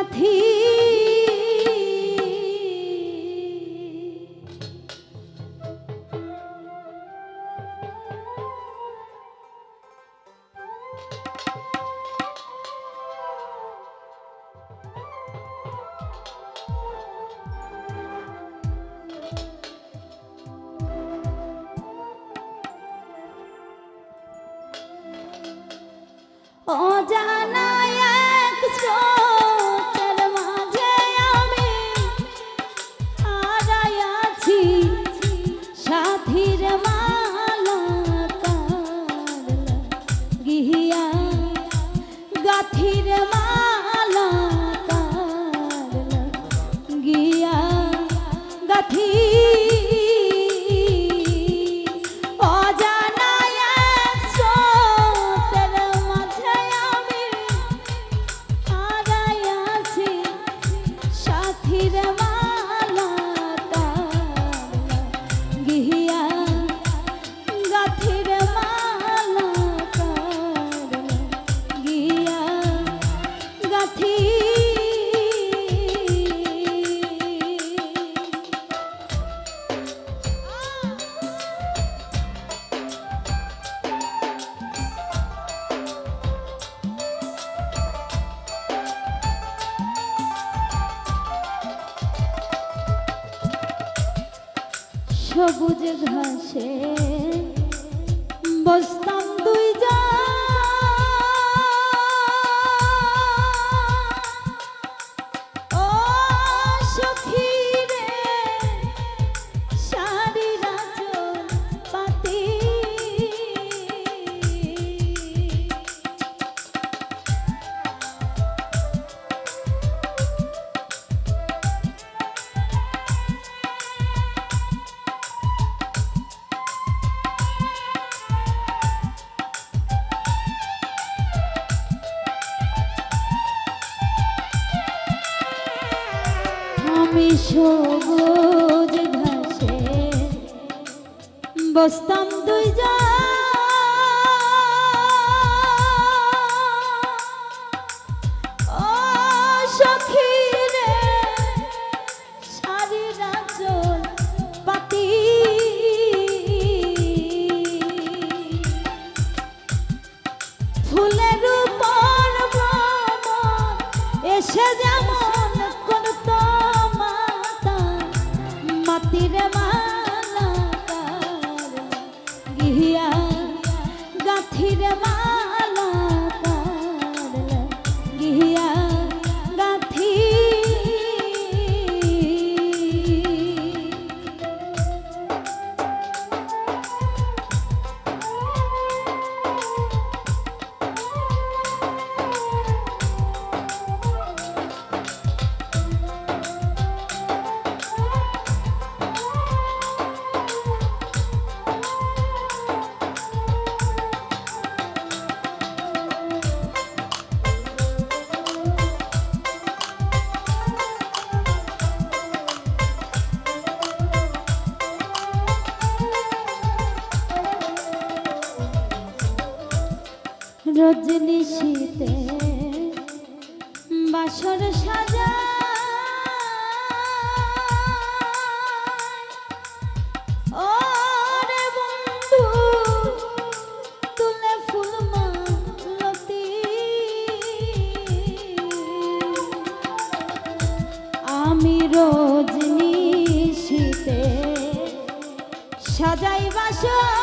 সাথী সবুজ ঘাসে বস্তা বসতাম দুইজন রজনী শীতে বাসর সাজা। আমি রোজ নিশিতে সাজাই বাসা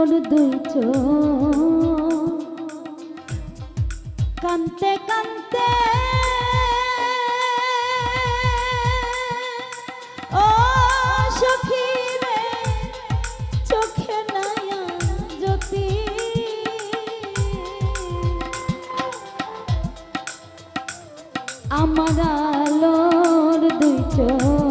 আলোর দুই কান্তে কান্তে। ও সখী রে চোখে নায়া জ্যোতি। আমার আলোর দুই চোখ।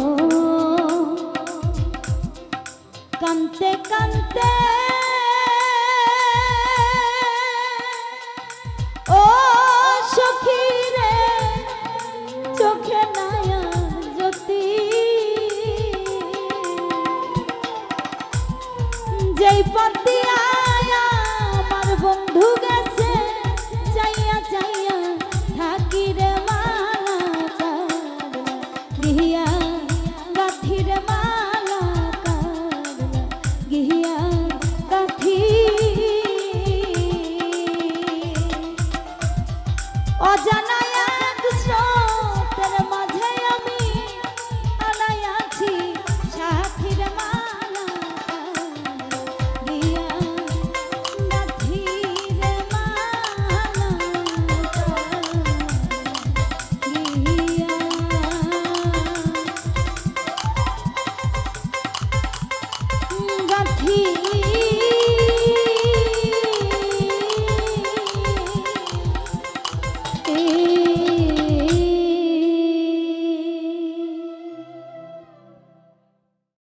রে